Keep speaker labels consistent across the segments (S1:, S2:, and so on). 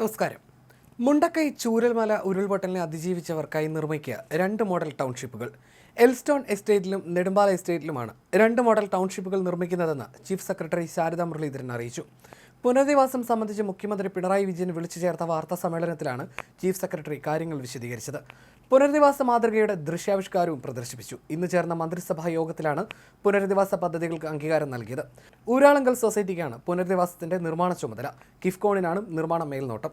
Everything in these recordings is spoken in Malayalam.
S1: നമസ്കാരം. മുണ്ടക്കൈ ചൂരൽമല ഉരുൾപൊട്ടലിനെ അതിജീവിച്ചവർക്കായി നിർമ്മിക്കുക രണ്ട് മോഡൽ ടൗൺഷിപ്പുകൾ. എൽസ്റ്റോൺ എസ്റ്റേറ്റിലും നെടുമ്പാല എസ്റ്റേറ്റിലുമാണ് രണ്ട് മോഡൽ ടൗൺഷിപ്പുകൾ നിർമ്മിക്കുന്നതെന്ന് ചീഫ് സെക്രട്ടറി ശാരദ മുരളീധരൻ അറിയിച്ചു. പുനരധിവാസം സംബന്ധിച്ച് മുഖ്യമന്ത്രി പിണറായി വിജയൻ വിളിച്ചു ചേർത്ത വാർത്താ സമ്മേളനത്തിലാണ് ചീഫ് സെക്രട്ടറി കാര്യങ്ങൾ വിശദീകരിച്ചത്. പുനരധിവാസ മാതൃകയുടെ ദൃശ്യാവിഷ്കാരവും പ്രദർശിപ്പിച്ചു. ഇന്ന് ചേർന്ന മന്ത്രിസഭാ യോഗത്തിലാണ് പുനരധിവാസ പദ്ധതികൾക്ക് അംഗീകാരം നൽകിയത്. ഊരാളങ്കൽ സൊസൈറ്റിക്കാണ് പുനരധിവാസത്തിന്റെ നിർമ്മാണ ചുമതല. കിഫ്കോണിനാണ് നിർമ്മാണ മേൽനോട്ടം.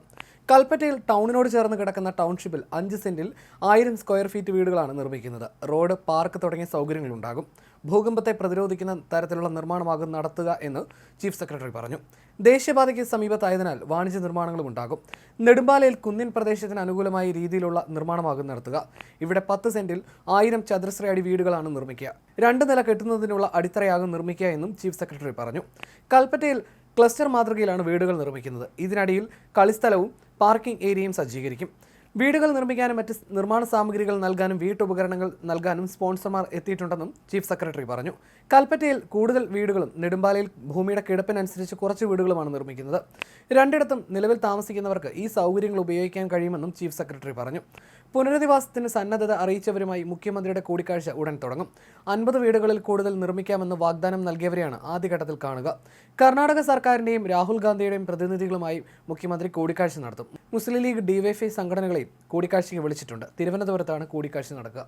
S1: കൽപ്പറ്റയിൽ ടൗണിനോട് ചേർന്ന് കിടക്കുന്ന ടൗൺഷിപ്പിൽ അഞ്ച് സെന്റിൽ ആയിരം സ്ക്വയർ ഫീറ്റ് വീടുകളാണ് നിർമ്മിക്കുന്നത്. റോഡ് പാർക്ക് തുടങ്ങിയ സൗകര്യങ്ങളുണ്ടാകും ഭൂകമ്പത്തെ പ്രതിരോധിക്കുന്ന തരത്തിലുള്ള നിർമ്മാണമാകും നടത്തുക എന്ന് ചീഫ് സെക്രട്ടറി പറഞ്ഞു. ദേശീയപാതയ്ക്ക് സമീപത്തായതിനാൽ വാണിജ്യ നിർമ്മാണങ്ങളും ഉണ്ടാകും. നെടുമ്പാലയിൽ കുന്നിൻ പ്രദേശത്തിന് അനുകൂലമായ രീതിയിലുള്ള നിർമ്മാണമാകും നടത്തുക. ഇവിടെ പത്ത് സെന്റിൽ ആയിരം ചതുരശ്ര അടി വീടുകളാണ് നിർമ്മിക്കുക. രണ്ട് നില കെട്ടുന്നതിനുള്ള അടിത്തറയാകും നിർമ്മിക്കുക എന്നും ചീഫ് സെക്രട്ടറി പറഞ്ഞു. കൽപ്പറ്റയിൽ ക്ലസ്റ്റർ മാതൃകയിലാണ് വീടുകൾ നിർമ്മിക്കുന്നത്. ഇതിനടിയിൽ കളിസ്ഥലവും പാർക്കിംഗ് ഏരിയയും സജ്ജീകരിക്കും. വീടുകൾ നിർമ്മിക്കാനും മറ്റ് നിർമ്മാണ സാമഗ്രികൾ നൽകാനും വീട്ടുപകരണങ്ങൾ നൽകാനും സ്പോൺസർമാർ എത്തിയിട്ടുണ്ടെന്നും ചീഫ് സെക്രട്ടറി പറഞ്ഞു. കൽപ്പറ്റയിൽ കൂടുതൽ വീടുകളും നെടുമ്പാലയിൽ ഭൂമിയുടെ കിടപ്പിനനുസരിച്ച് കുറച്ച് വീടുകളുമാണ് നിർമ്മിക്കുന്നത്. രണ്ടിടത്തും നിലവിൽ താമസിക്കുന്നവർക്ക് ഈ സൗകര്യങ്ങൾ ഉപയോഗിക്കാൻ കഴിയുമെന്നും ചീഫ് സെക്രട്ടറി പറഞ്ഞു. പുനരധിവാസത്തിന് സന്നദ്ധത അറിയിച്ചവരുമായി മുഖ്യമന്ത്രിയുടെ കൂടിക്കാഴ്ച ഉടൻ തുടങ്ങും. അൻപത് വീടുകളിൽ കൂടുതൽ നിർമ്മിക്കാമെന്ന് വാഗ്ദാനം നൽകിയവരെയാണ് ആദ്യഘട്ടത്തിൽ കാണുക. കർണാടക സർക്കാരിന്റെയും രാഹുൽ ഗാന്ധിയുടെയും പ്രതിനിധികളുമായി മുഖ്യമന്ത്രി കൂടിക്കാഴ്ച നടത്തും. മുസ്ലിം ലീഗ് ഡിവൈഎഫ്ഐ സംഘടനകളെയും കൂടിക്കാഴ്ചയ്ക്ക് വിളിച്ചിട്ടുണ്ട്. തിരുവനന്തപുരത്താണ് കൂടിക്കാഴ്ച നടക്കുക.